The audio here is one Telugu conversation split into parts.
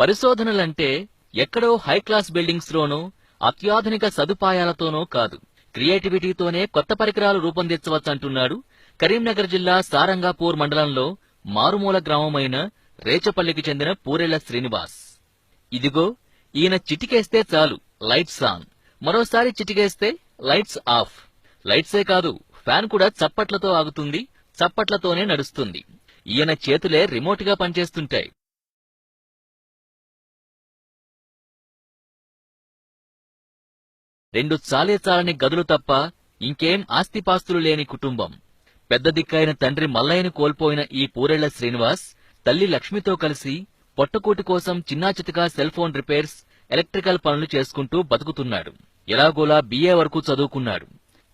పరిశోధనలంటే ఎక్కడో హై క్లాస్ బిల్డింగ్స్ లోనూ అత్యాధునిక సదుపాయాలతోనో కాదు. క్రియేటివిటీతోనే కొత్త పరికరాలు రూపొందించవచ్చంటున్నాడు కరీంనగర్ జిల్లా సారంగాపూర్ మండలంలో మారుమూల గ్రామమైన రేచపల్లికి చెందిన పూరెళ్ళ శ్రీనివాస్. ఇదిగో ఈయన చిటికేస్తే చాలు లైట్స్ ఆన్. మరోసారి చిటికేస్తే లైట్స్ ఆఫ్. లైట్సే కాదు ఫ్యాన్ కూడా చప్పట్లతో ఆగుతుంది చప్పట్లతోనే నడుస్తుంది. ఈయన చేతులే రిమోట్గా పనిచేస్తుంటాయి. రెండు చాలే చాలని గదులు తప్ప ఇంకేం ఆస్తిపాస్తులు లేని కుటుంబం. పెద్ద దిక్కైన తండ్రి మల్లయ్యను కోల్పోయిన ఈ పూరెళ్ళ శ్రీనివాస్ తల్లి లక్ష్మితో కలిసి పొట్టకూటి కోసం చిన్నాచితగా సెల్ ఫోన్ రిపేర్స్ ఎలక్ట్రికల్ పనులు చేసుకుంటూ బతుకుతున్నాడు. ఎలాగోలా బిఏ వరకు చదువుకున్నాడు.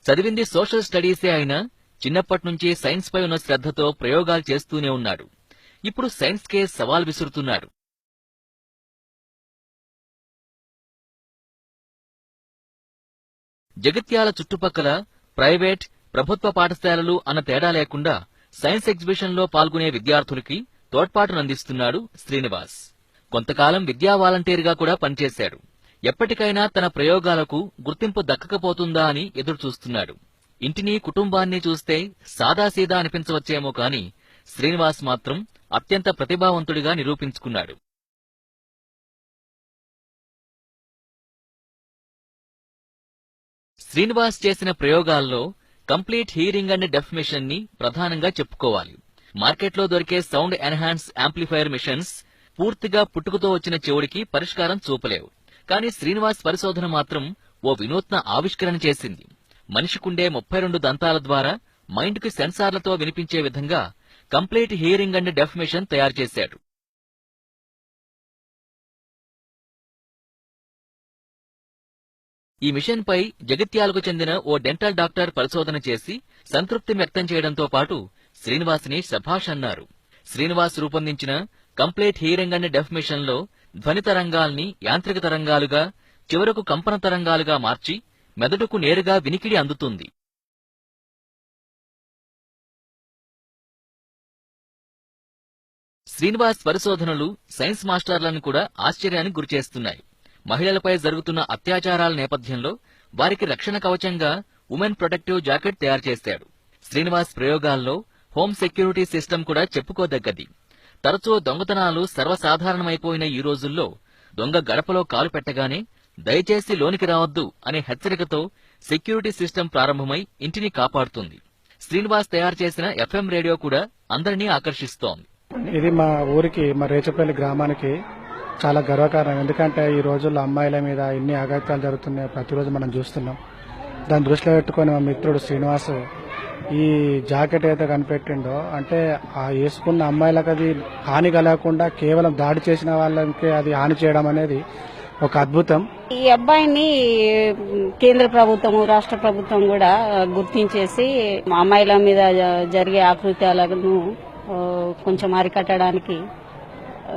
చదివింది సోషల్ స్టడీసే అయినా చిన్నప్పటి నుంచి సైన్స్ పై ఉన్న శ్రద్ధతో ప్రయోగాలు చేస్తూనే ఉన్నాడు. ఇప్పుడు సైన్స్ కే సవాల్ విసురుతున్నాడు. జగిత్యాల చుట్టుపక్కల ప్రైవేట్ ప్రభుత్వ పాఠశాలలు అన్న తేడా లేకుండా సైన్స్ ఎగ్జిబిషన్లో పాల్గొనే విద్యార్థులకి తోడ్పాటునందిస్తున్నాడు శ్రీనివాస్. కొంతకాలం విద్యా వాలంటీర్గా కూడా పనిచేశాడు. ఎప్పటికైనా తన ప్రయోగాలకు గుర్తింపు దక్కకపోతుందా అని ఎదురుచూస్తున్నాడు. ఇంటిని కుటుంబాన్ని చూస్తే సాదాసీదా అనిపించవచ్చేమో కాని శ్రీనివాస్ మాత్రం అత్యంత ప్రతిభావంతుడిగా నిరూపించుకున్నాడు. శ్రీనివాస్ చేసిన ప్రయోగాల్లో కంప్లీట్ హీరింగ్ అండ్ డెఫ్ మిషన్ని ప్రధానంగా చెప్పుకోవాలి. మార్కెట్లో దొరికే సౌండ్ ఎన్హాన్స్ యాంప్లిఫైయర్ మిషన్స్ పూర్తిగా పుట్టుకతో వచ్చిన చెవుడికి పరిష్కారం చూపలేవు. కానీ శ్రీనివాస్ పరిశోధన మాత్రం ఓ వినూత్న ఆవిష్కరణ చేసింది. మనిషికుండే ముప్పై రెండు దంతాల ద్వారా మైండ్కి సెన్సార్లతో వినిపించే విధంగా complete hearing and deaf machine తయారు చేశాడు. ఈ మిషన్ పై జగిత్యాలకు చెందిన ఓ డెంటల్ డాక్టర్ పరిశోధన చేసి సంతృప్తి వ్యక్తం చేయడంతో పాటు శ్రీనివాస్ని శభాష్ అన్నారు. శ్రీనివాస్ రూపొందించిన కంప్లీట్ హీరింగ్ అండ్ డెఫ్ మిషన్లో ధ్వని తరంగాల్ని యాంత్రిక తరంగాలుగా చివరకు కంపన తరంగాలుగా మార్చి మెదడుకు నేరుగా వినికిడి అందుతుంది. శ్రీనివాస్ పరిశోధనలు సైన్స్ మాస్టర్లను కూడా ఆశ్చర్యానికి గురిచేస్తున్నాయి. మహిళలపై జరుగుతున్న అత్యాచారాల నేపథ్యంలో వారికి రక్షణ కవచంగా ఉమెన్ ప్రొటెక్టివ్ జాకెట్ తయారు చేశాడు. శ్రీనివాస్ ప్రయోగాల్లో హోమ్ సెక్యూరిటీ సిస్టమ్ కూడా చెప్పుకోదగ్గది. తరచూ దొంగతనాలు సర్వసాధారణమైపోయిన ఈ రోజుల్లో దొంగ గడపలో కాలు పెట్టగానే దయచేసి లోనికి రావద్దు అనే హెచ్చరికతో సెక్యూరిటీ సిస్టమ్ ప్రారంభమై ఇంటిని కాపాడుతుంది. శ్రీనివాస్ తయారు చేసిన ఎఫ్ఎం రేడియో కూడా అందరినీ ఆకర్షిస్తోంది. ఇది మా ఊరికి మా రేచపల్లి గ్రామానికి చాలా గర్వకారణం. ఎందుకంటే ఈ రోజుల్లో అమ్మాయిల మీద ఎన్ని ఆఘాతాలు జరుగుతున్నాయో ప్రతిరోజు మనం చూస్తున్నాం. దాన్ని దృష్టిలో పెట్టుకొని మా మిత్రుడు శ్రీనివాస్ ఈ జాకెట్ అయితే కనిపెట్టిండో అంటే ఆ వేసుకున్న అమ్మాయిలకు అది హాని కలగకుండా కేవలం దాడి చేసిన వాళ్ళకి అది హాని చేయడం అనేది ఒక అద్భుతం. ఈ అబ్బాయిని కేంద్ర ప్రభుత్వం రాష్ట్ర ప్రభుత్వం కూడా గుర్తించేసి అమ్మాయిల మీద జరిగే ఆకృత్యాలను కొంచెం అరికట్టడానికి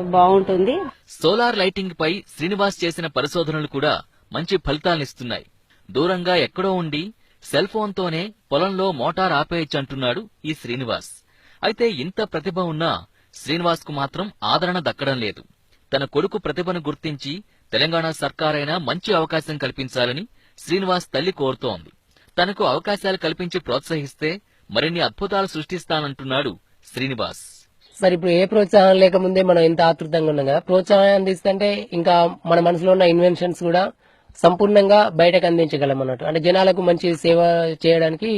బాగుంటుంది. సోలార్ లైటింగ్ పై శ్రీనివాస్ చేసిన పరిశోధనలు కూడా మంచి ఫలితాలనిస్తున్నాయి దూరంగా ఎక్కడో ఉండి సెల్ ఫోన్తోనే పొలంలో మోటార్ ఆపేయచ్చంటున్నాడు ఈ శ్రీనివాస్. అయితే ఇంత ప్రతిభ ఉన్నా శ్రీనివాస్కు మాత్రం ఆదరణ దక్కడం లేదు. తన కొడుకు ప్రతిభను గుర్తించి తెలంగాణ సర్కారైనా మంచి అవకాశం కల్పించాలని శ్రీనివాస్ తల్లి కోరుతోంది. తనకు అవకాశాలు కల్పించి ప్రోత్సహిస్తే మరిన్ని అద్భుతాలు సృష్టిస్తానంటున్నాడు శ్రీనివాస్. మరి ఇప్పుడు ఏ ప్రోత్సాహం లేకముందే మనం ఎంత ఆతృతంగా ఉన్నాం కదా ప్రోత్సాహం అందిస్తుంటే ఇంకా మన మనసులో ఉన్న ఇన్వెన్షన్స్ కూడా సంపూర్ణంగా బయటకు అందించగలం అన్నట్టు. అంటే జనాలకు మంచి సేవ చేయడానికి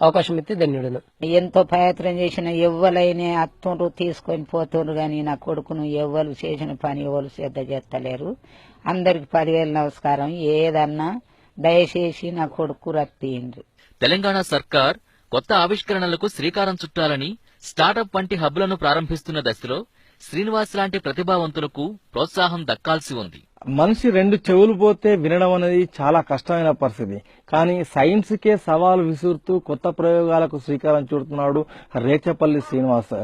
అవకాశం ఇస్తే ధన్యుడును. ఎంతో ప్రయత్నం చేసిన ఎవ్వలైనా అత్తుండ్రు తీసుకొని పోతుండ్రు కానీ నా కొడుకును ఎవ్వరు చేసిన పని ఎవరు శ్రద్ధ చేస్తలేరు. అందరికి పదివేలు నమస్కారం. ఏదన్నా దయచేసి నా కొడుకు రప్పియండ్రు తెలంగాణ సర్కార్ కొత్త ఆవిష్కరణలకు శ్రీకారం చుట్టాలని స్టార్టప్ వంటి హబ్లను ప్రారంభిస్తున్న దశలో శ్రీనివాస్ లాంటి ప్రతిభావంతులకు ప్రోత్సాహం దక్కాల్సి ఉంది. మనిషి రెండు చెవులు పోతే వినడం అనేది చాలా కష్టమైన పరిస్థితి. కానీ సైన్స్కే సవాలు విసురుతూ కొత్త ప్రయోగాలకు శ్రీకారం చుడుతున్నాడు రేచపల్లి శ్రీనివాస్.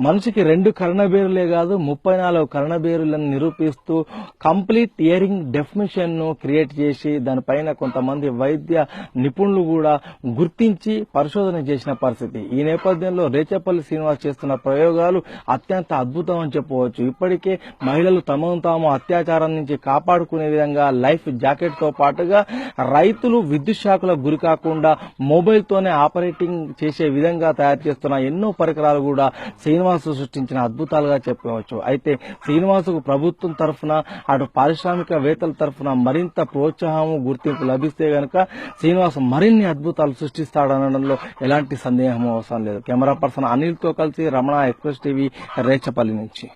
మనిషికి రెండు కర్ణబేరులే కాదు ముప్పై నాలుగు కర్ణబేరులను నిరూపిస్తూ కంప్లీట్ ఇయరింగ్ డెఫినేషన్ను క్రియేట్ చేసి దానిపైన కొంతమంది వైద్య నిపుణులు కూడా గుర్తించి పరిశోధన చేసిన పరిస్థితి. ఈ నేపథ్యంలో రేచపల్లి శ్రీనివాస్ చేస్తున్న ప్రయోగాలు అత్యంత అద్భుతం అని చెప్పవచ్చు ఇప్పటికే మహిళలు తమను తాము అత్యాచారం నుంచి కాపాడుకునే విధంగా లైఫ్ జాకెట్తో పాటుగా రైతులు విద్యుత్ షాకులకు గురి కాకుండా మొబైల్తోనే ఆపరేటింగ్ చేసే విధంగా తయారు చేస్తున్న ఎన్నో పరికరాలు కూడా శ్రీనివాసు సృష్టించిన అద్భుతాలుగా చెప్పవచ్చు. అయితే శ్రీనివాసుకు ప్రభుత్వం తరఫున అటు పారిశ్రామికవేత్తల తరఫున మరింత ప్రోత్సాహము గుర్తింపు లభిస్తే గనక శ్రీనివాస్ మరిన్ని అద్భుతాలు సృష్టిస్తాడనడంలో ఎలాంటి సందేహం అవసరం లేదు. కెమెరా పర్సన్ అనిల్తో కలిసి రమణ ఎక్స్ప్రెస్ టీవీ రేచపల్లి నుంచి.